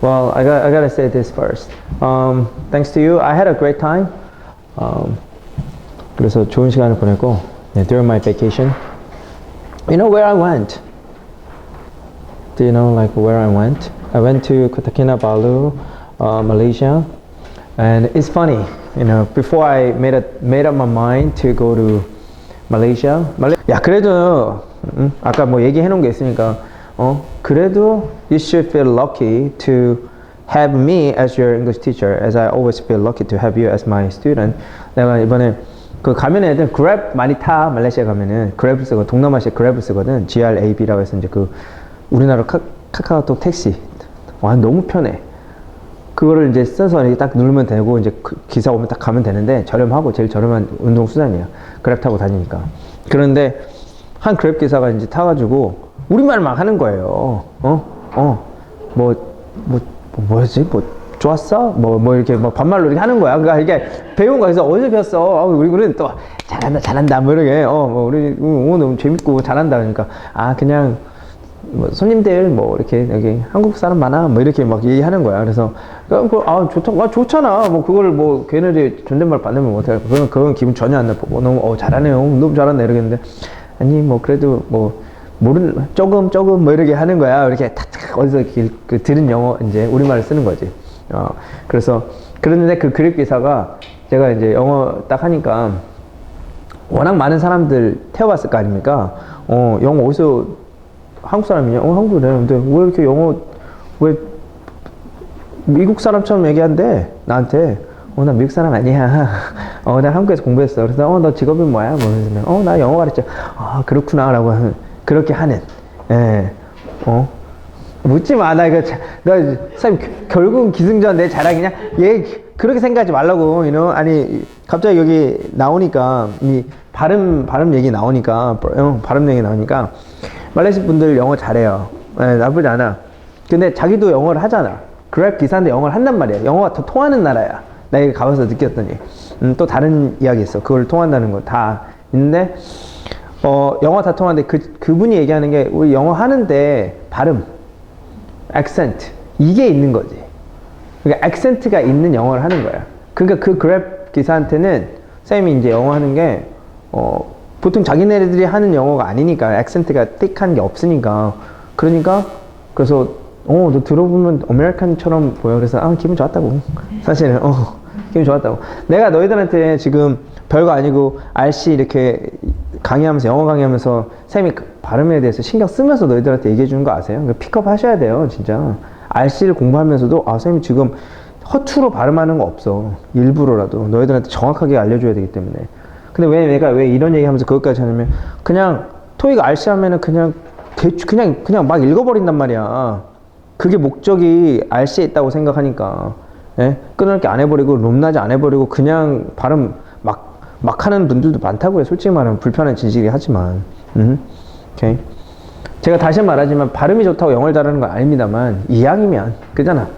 Well, I got I gotta say this first. Um, thanks to you, I had a great time. Um, 그래서 좋은 시간을 보냈고 yeah, during my vacation. You know where I went? Do you know like where I went? I went to Kota Kinabalu, uh, Malaysia, and it's funny. You know, before I made a, made up my mind to go to Malaysia, 말레... 야 그래도 음, 아까 뭐 얘기해 놓은 게 있으니까 어? 그래도 you should feel lucky to have me as your English teacher, as I always feel lucky to have you as my student. 내가 이번에 그 가면 애들 그랩 많이 타 말레이시아 가면은. 그랩을 쓰고 동남아시아 그랩을 쓰거든. GRAB라고 해서 이제 그 우리나라 카, 카카오톡 택시. 와 너무 편해. 그거를 이제 써서 이렇게 딱 누르면 되고 이제 그 기사 오면 딱 가면 되는데 저렴하고 제일 저렴한 운동 수단이야. 그랩 타고 다니니까. 그런데 한 그랩 기사가 이제 타가지고 우리말 막 하는 거예요. 어어뭐뭐 뭐, 뭐, 뭐였지? 뭐 좋았어? 뭐 뭐 이렇게 뭐 반말로 이렇게 하는 거야. 그러니까 이게 배운 거에서 어디서 배웠어? 아, 우리 우리는 또 잘한다 잘한다. 뭐 이렇게. 어 뭐 우리 오 너무 재밌고 잘한다. 그러니까 아 그냥 뭐 손님들 뭐 이렇게 여기 한국 사람 많아? 뭐 이렇게 막 얘기하는 거야. 그래서 그, 아 좋다. 아 좋잖아. 뭐 그걸 뭐 걔네들이 존댓말 받으면 못해. 그건 그건 기분 전혀 안 나쁘고. 너무 어 잘하네요. 너무 잘한다. 이러겠는데. 아니 뭐 그래도 뭐 모르는 조금 조금 뭐 이렇게 하는 거야 이렇게 탁탁 어디서 이렇게 그 들은 영어 이제 우리말을 쓰는 거지 어 그래서 그랬는데 그 그립 기사가 제가 이제 영어 딱 하니까 워낙 많은 사람들 태워봤을 거 아닙니까 어 영어 어디서 한국 사람이냐? 어, 한국이래. 근데 왜 이렇게 영어, 왜 미국 사람처럼 얘기한대? 나한테. 어, 나 미국 사람 아니야. 어, 나 한국에서 공부했어. 그래서, 어, 너 직업이 뭐야? 뭐, 그러면, 어, 나 영어 가르쳐. 아, 그렇구나. 라고 하는, 그렇게 하는. 예. 어? 묻지 마. 나 이거, 자- 나, 쌤, 결국은 기승전 내 자랑이냐? 얘, 그렇게 생각하지 말라고, you know? 아니, 갑자기 여기 나오니까, 이 발음, 발음 얘기 나오니까, 어, 발음 얘기 나오니까, 말레이시 분들 영어 잘해요. 예, 나쁘지 않아. 근데 자기도 영어를 하잖아. 그랩 기사인데 영어를 한단 말이야. 영어가 더 통하는 나라야. 나 여기 가봐서 느꼈더니. 음, 또 다른 이야기 있어. 그걸 통한다는 거 다 있는데, 어, 영어 다 통하는데 그, 그분이 얘기하는 게 우리 영어 하는데 발음, 액센트, 이게 있는 거지. 그러니까 액센트가 있는 영어를 하는 거야. 그러니까 그 그랩 기사한테는 쌤이 이제 영어 하는 게 어, 보통 자기네들이 하는 영어가 아니니까 액센트가 띡한 게 없으니까 그러니까 그래서 어 너 들어보면 아메리칸처럼 보여 그래서 아 기분 좋았다고 사실은 어 기분 좋았다고 내가 너희들한테 지금 별거 아니고 RC 이렇게 강의하면서 영어 강의하면서 쌤이 그 발음에 대해서 신경 쓰면서 너희들한테 얘기해 주는 거 아세요? 그 픽업 하셔야 돼요 진짜. RC를 공부하면서도 아 쌤이 지금 허투루 발음하는 거 없어. 일부러라도. 너희들한테 정확하게 알려줘야 되기 때문에. 근데 왜 내가 왜 이런 얘기 하면서 그것까지 하냐면 그냥 토익 RC 하면은 그냥 대충 그냥 그냥 막 읽어버린단 말이야. 그게 목적이 RC에 있다고 생각하니까. 예? 끊을 게 안 해버리고 롬나지 안 해버리고 그냥 발음 막, 막 하는 분들도 많다고 요. 솔직히 말하면 불편한 진실이 하지만. 음. 오케이. 제가 다시 말하지만 발음이 좋다고 영어를 잘하는 건 아닙니다만 이왕이면 그잖아.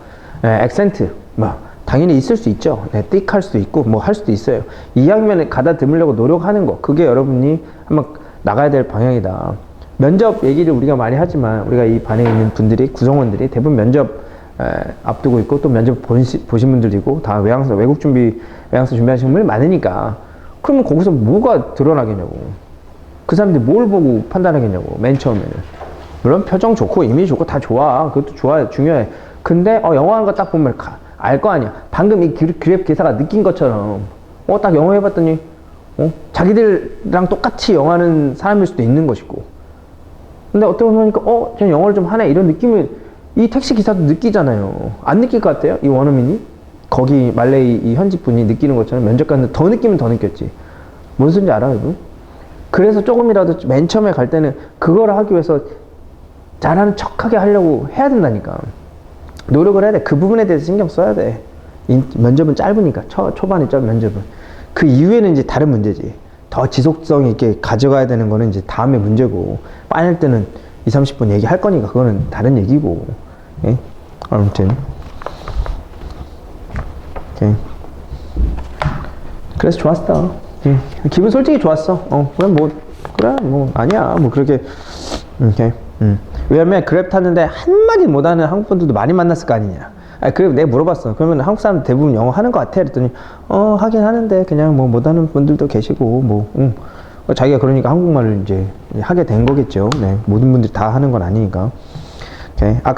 예, 액센트 뭐 당연히 있을 수 있죠. 네, 띡할 수도 있고 뭐 할 수도 있어요. 이왕이면 가다듬으려고 노력하는 거 그게 여러분이 한번 나가야 될 방향이다. 면접 얘기를 우리가 많이 하지만 우리가 이 반에 있는 분들이 구성원들이 대부분 면접 에, 앞두고 있고 또 면접 보시, 보신 분들이고 다 외항사 외국 준비 외항사 준비하시는 분들이 많으니까 그러면 거기서 뭐가 드러나겠냐고. 그 사람들이 뭘 보고 판단하겠냐고 맨 처음에는. 물론 표정 좋고 이미지 좋고 다 좋아. 그것도 좋아 중요해. 근데 어 하는 거딱 보면 알 거 아니야. 방금 이 그- 그랩 기사가 느낀 것처럼. 어 딱 영어 해봤더니 어 자기들이랑 똑같이 영어 하는 사람일 수도 있는 것이고. 근데 어떻게 보니까 어, 저 영어를 좀 하네. 이런 느낌을 이 택시 기사도 느끼잖아요. 안 느낄 것 같아요? 이 원어민이 거기 말레이 이 현지 분이 느끼는 것처럼 면접 갔는데 더 느끼면 더 느꼈지. 뭔 소린지 알아요, 여러분? 그래서 조금이라도 맨 처음에 갈 때는 그거를 하기 위해서 잘하는 척하게 하려고 해야 된다니까. 노력을 해야 돼. 그 부분에 대해서 신경 써야 돼. 인- 면접은 짧으니까 초, 초반에 짧은 면접은. 그 이후에는 이제 다른 문제지. 더 지속성 있게 가져가야 되는 거는 이제 다음에 문제고 빠닐 때는 2, 30분 얘기할 거니까 그거는 다른 얘기고. 예? 아무튼. 오케이. 그래서 좋았어. 예. 기분 솔직히 좋았어. 어, 그래 뭐 그래 뭐 아니야 뭐 그렇게 오케이. 음. 왜냐면 그랩 탔는데 한마디 못하는 한국 분들도 많이 만났을 거 아니냐. 아, 그래 내가 물어봤어. 그러면 한국 사람 대부분 영어 하는 것 같아. 그랬더니 어 하긴 하는데 그냥 뭐 못하는 분들도 계시고 뭐 응. 어, 자기가 그러니까 한국말을 이제 하게 된 거겠죠. 네, 모든 분들이 다 하는 건 아니니까. 오케이. 아까